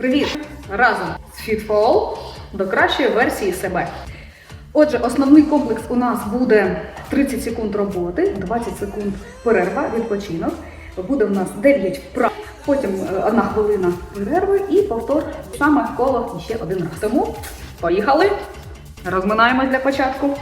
Привіт! Разом з FitFall до кращої версії себе. Отже, основний комплекс у нас буде 30 секунд роботи, 20 секунд перерва, відпочинок. Буде у нас 9 вправ, потім е, одна хвилина перерви і повтор саме коло ще один раз. Тому поїхали! Розминаємось для початку.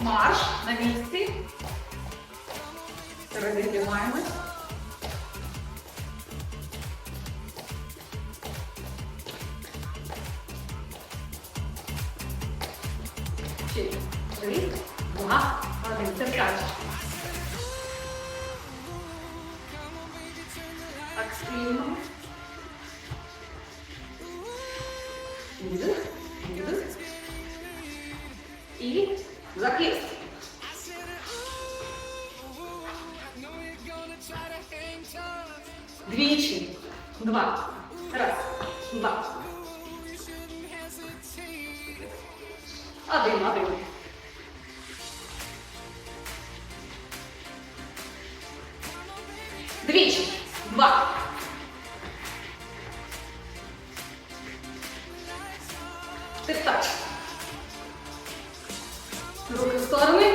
Марш на місці. Розігріваємось. Ще три, два, один. Це краще. Двічі. Два. Тепер. Руки в сторони.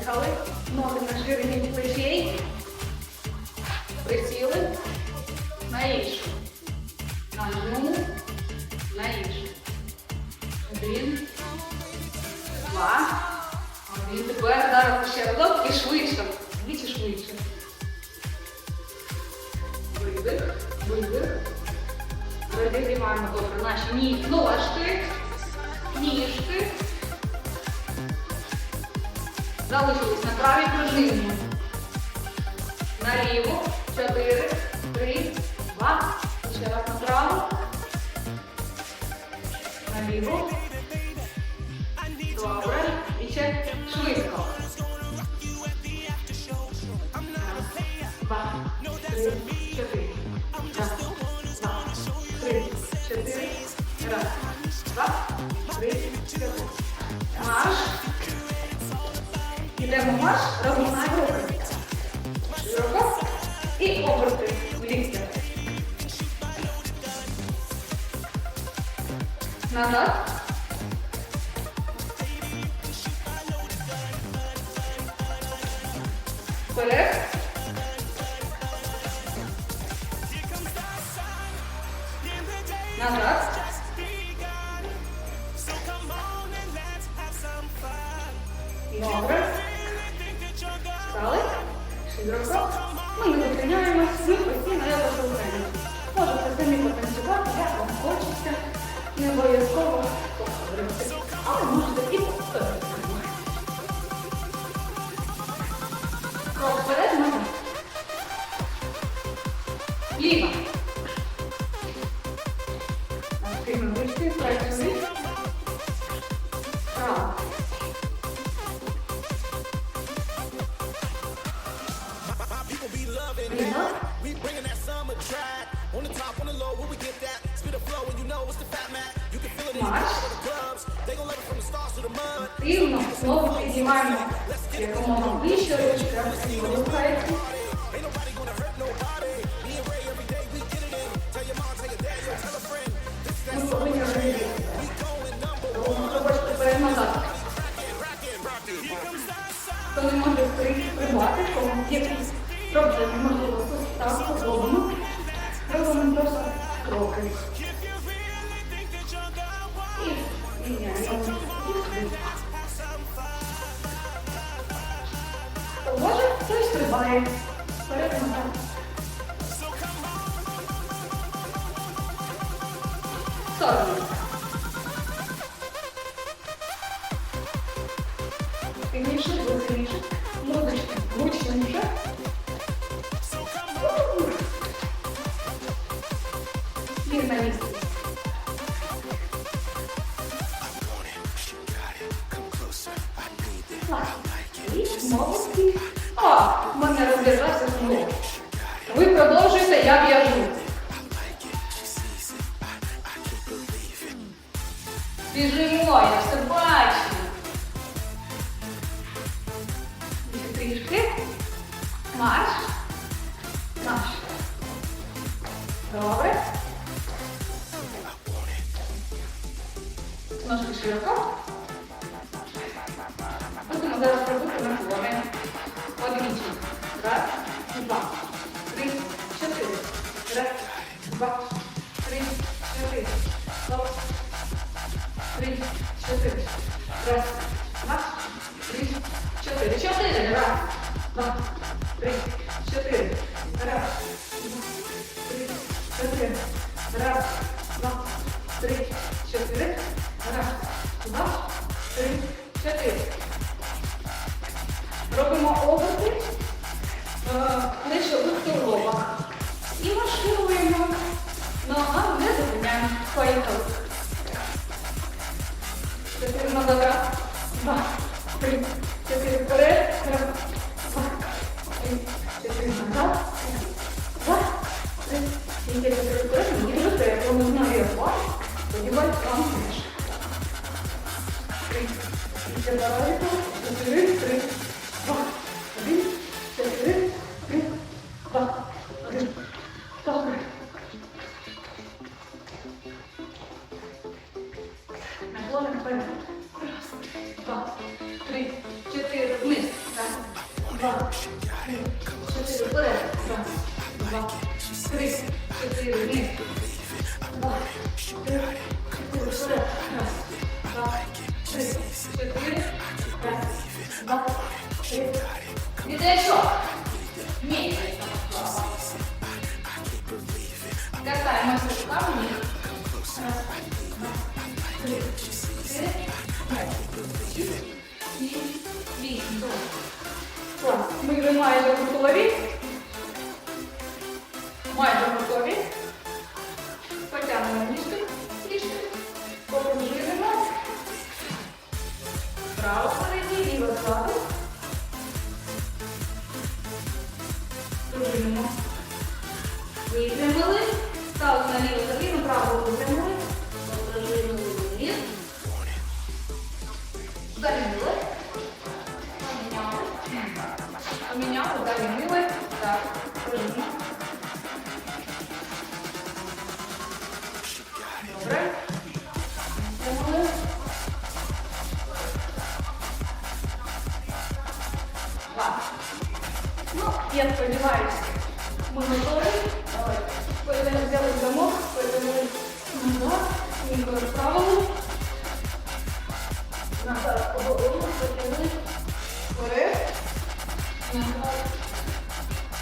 Поїхали. Ноги на ширині плечей. Присіли. На іншу. На одну. На іншу. Один. Два. Один. Тепер зараз ще разок і швидше. Двічі швидше. Видих. Видих. Розігріваємо добре наші ні, ножки, ніжки. Залишились на правій пружині. Наліво. Чотири, три, два. Ще раз направо. Наліво. Добре. І ще швидко. Раз, два, три, чотири. Раз. Ідемо марш, робимо руки. Широко. І оберти в ліктя. Назад. Yo, tell a friend. This is that Ми повинні розуміти. Робочки перед назад. Хто не може приймати, кому якісь проблеми, можливо, суставку, злому, робимо просто кроки. але перед ногами. Сорок. Сильніше, сильніше. Музичка гучніше. Він на місці. Клас. І знову розв'язався знову. Ви продовжуєте, я в'яжу. Біжимо, я все бачу. Ще трішки. Марш. Марш. Добре. Ножки широко. Будемо зараз робити наклони. Одиничі. Раз, два, три, чотири. Раз, два, три, чотири. Стоп. Три, чотири. Раз, два, три, чотири. Чотири. Раз, два, три, чотири вперед. Мені дуже тепло, не знаю, як вам. Теж. Два, три. Ні. Катаємося руками. Раз, два, три, чотири, п'ять, шість, сім, вісім. Клас. Ми вже майже готові.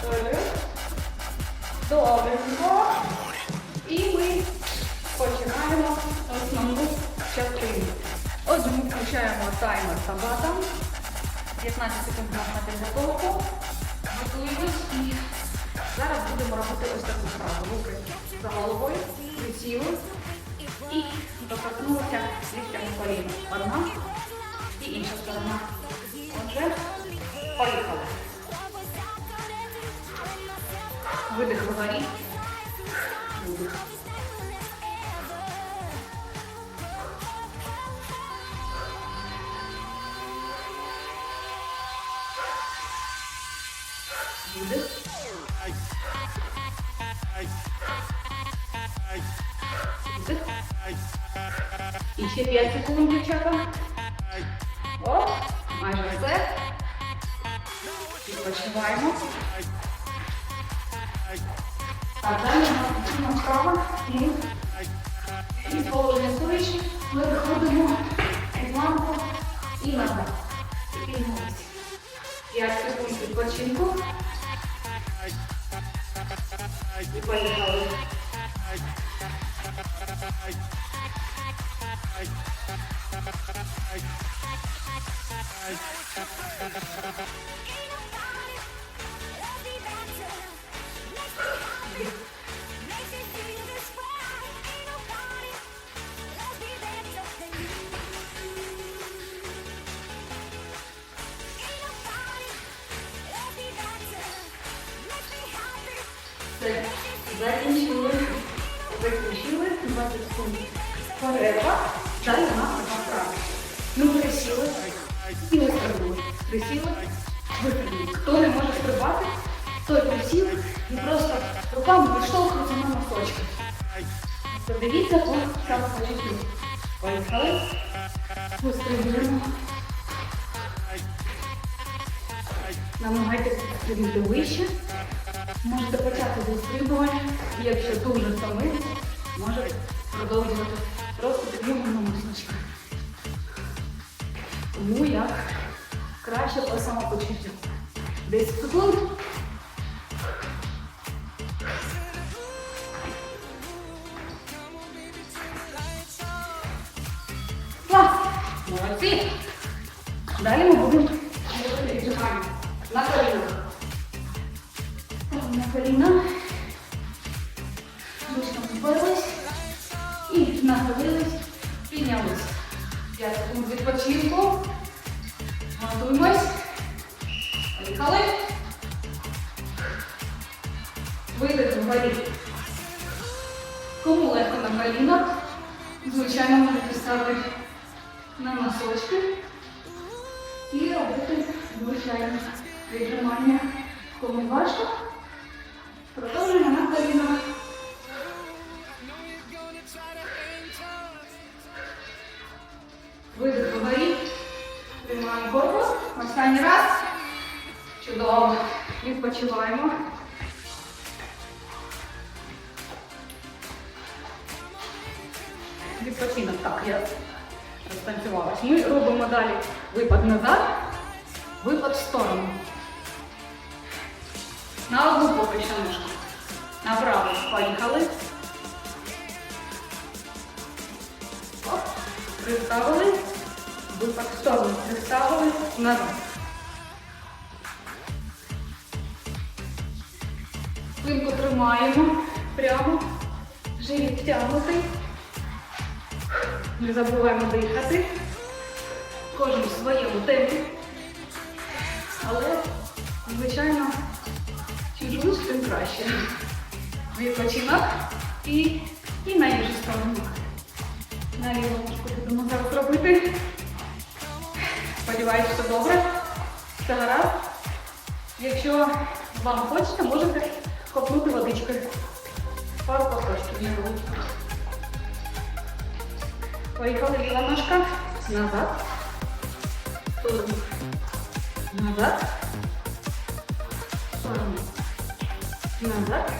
Вперед. Добренько. І ми починаємо основну частину. Отже, ми включаємо таймер Табата. 15 секунд у нас на підготовку. Готуємось і зараз будемо робити ось таку вправу. Руки за головою, присіли і доторкнулися ліктями коліна. Одна і інша сторона. Отже, поїхали. Видих вгорі. Видих. Видих. Видих. І 5 секунд, дівчата. Оп, майже все. Відпочиваємо. А далі ми вправо і, і положення стоячи. Ми виходимо під лампу і назад. І піднімаємося. 5 секунд відпочинку. І поїхали. Thank you. Закінчили, закінчили 20 секунд. Перерва. Далі у нас така вправа. Ну, присіли. І виправили. Присіли, виправили. Хто не може стрибати, той присів і просто руками відштовхується на носочки. Подивіться по самопочуттю. Поїхали. Вистрибуємо. Намагайтеся стрибнути вище. Можете почати з вистрибування. І Якщо дуже втомилися, можете продовжувати просто підйомом на носочки. Тому як краще по самопочуттю. 10 секунд. Клас! Молодці! Далі ми будемо робити віджимання на колінах. На коліна. Віджимання. Кому важко, продовжуємо на колінах. Видих вгорі. Тримаємо корпус. Останній раз. Чудово. Відпочиваємо. Відпочинок. Так, я розтанцювалась. Ми робимо далі випад назад, випад в сторону. На одну поки що. Направо. Поїхали. Оп. Приставили. Випад сторону. Приставили. Назад. Спинку тримаємо прямо. Живіт втягнутий. Не забуваємо дихати. Кожен в своєму темпі. Але, звичайно, чим тим краще. Відпочинок і, і на іншу сторону. На ліву ножку будемо зараз робити. Сподіваюсь, все добре. Все гаразд. Якщо вам хочеться, можете копнути водичкою. Пару кусочків невеличких. Поїхали ліва ножка. Назад. В Назад. Сторону. Назад.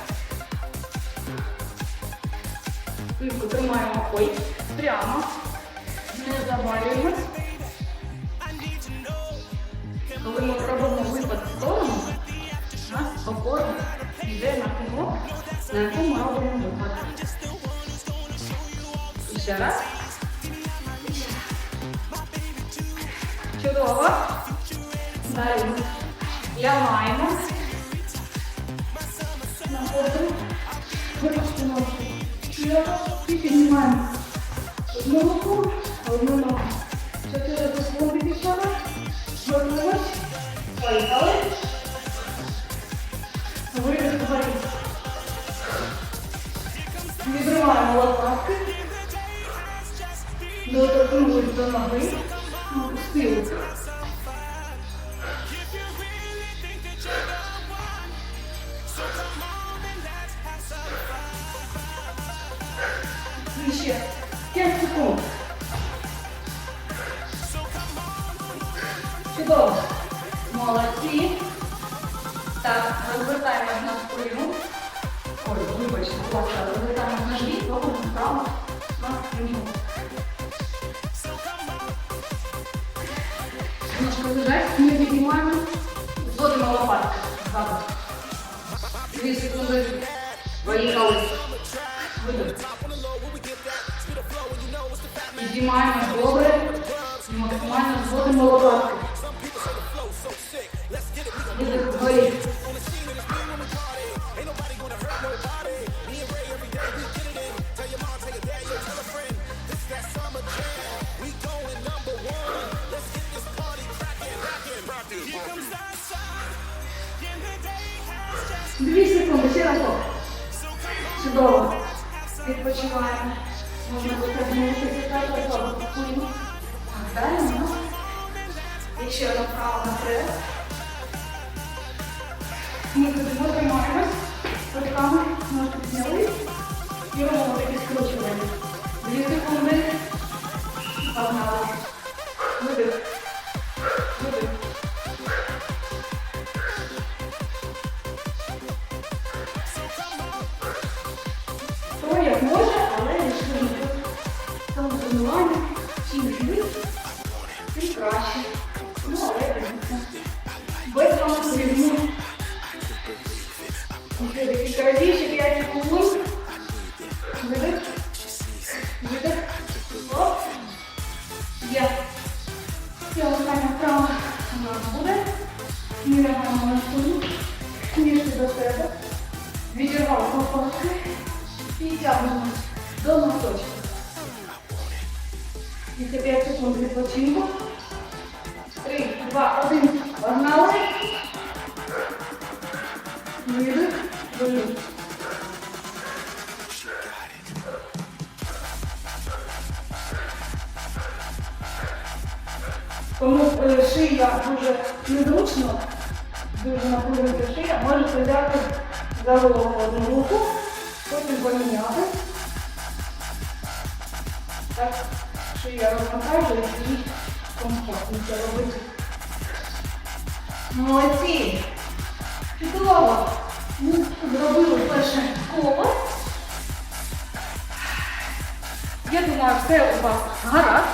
Спинку тримаємо ой, прямо. Не завалюємось. Коли ми робимо випад в сторону, у нас опора йде на кнопку, на яку ми робимо випад. Ще раз. Чудово. Далі ми лягаємо. Находимо. Виростимо. І піднімаємо. Одну руку, одну ногу. Чотири секунди пішли. Готуємось. Поїхали. Видих вгорі. Відриваємо лопатки. Доторкнулись до ноги. Опустили. ще 5 секунд. Чудово. Молодці. Так, розвертаємось на спину. Ой, вибачте, будь ласка, розвертаємось на живіт, робимо вправо на спину. Ножка лежать, ми піднімаємо, зводимо лопатки. Ззаду. Дві секунди. Поїхали. Піднімаємо добре. І максимально зводимо лопатки. Погнали. Відірвали лопатки. І тягнемо до носочка. Після 5 секунд відпочинку. 3, 2, 1. Погнали. Видих. Видих. Кому е, шия дуже незручно, дуже напружується шия, можете взяти за одну руку, потім поміняти. Так, шия розмахає і комфортніше робити. Молодці! Чудово! Ми зробили перше коло. Я думаю, все у вас гаразд.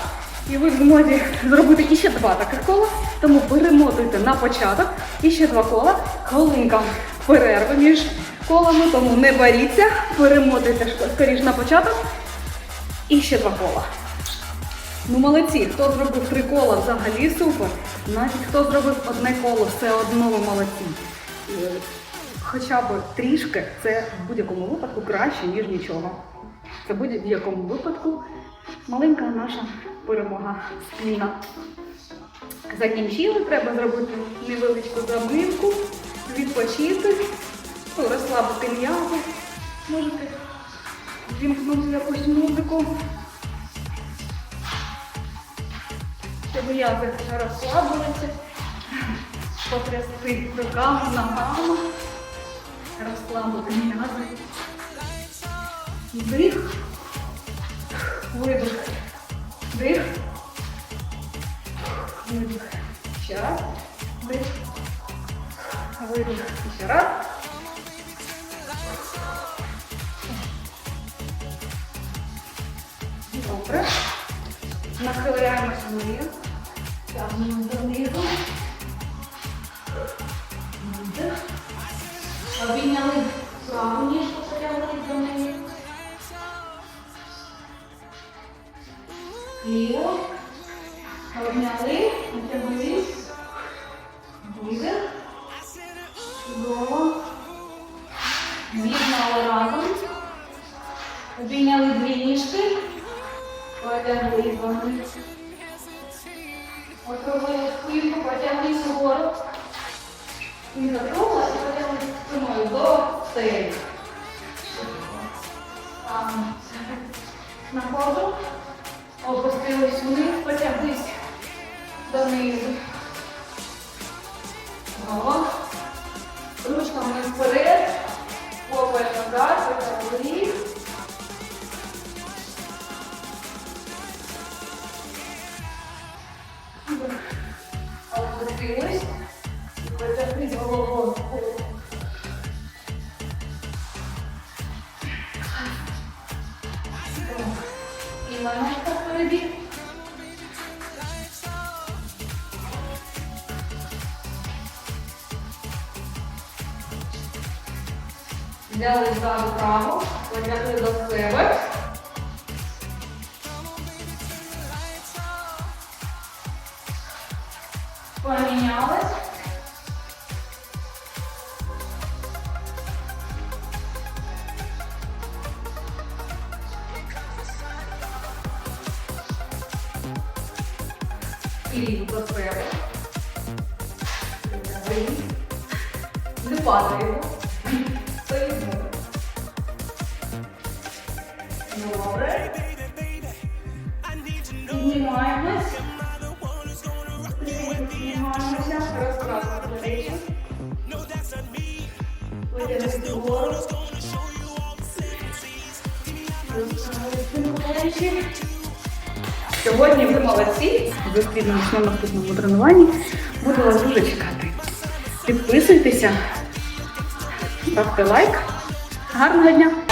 І ви зможете зробити іще два таких кола, тому перемотуйте на початок іще два кола, хвилинка перерви між колами, тому не боріться, перемотуйте скоріш на початок і ще два кола. Ну молодці, хто зробив три кола взагалі супер. Навіть хто зробив одне коло, все одно ви молодці. Хоча б трішки це в будь-якому випадку краще, ніж нічого. Це в будь-якому випадку маленька наша перемога спільна. Закінчили, треба зробити невеличку заминку, відпочити, ну, розслабити м'язи. Можете вімкнути якусь музику. Щоб м'язи розслабилися, потрясти руками, ногами, розслабити м'язи. Вдих. Видих. Вдих. Видих. Ще раз. Вдих. Видих. Ще раз. Добре. Нахиляємося вниз. Тягнемо донизу. Видих. Обійняли праву ніжку, потягнули до неї. Ліво. Обняли, Округлили спинку, потягли вгору. І закругла, і потягли спиною до стелі. Находу. Опустились вниз, потяглись донизу. Ручками вперед. Попель назад, потягли. Опустились. Потяглись головою. І на ножка впереді. Взяли ззаду праву, потягли до себе. Помінялись. І до себе. Вниз. Не падаємо. Стоїмо. Спину. Сьогодні ви молодці. Зустрінемось на наступному тренуванні. Буду вас дуже чекати. Підписуйтеся, ставте лайк. Гарного дня!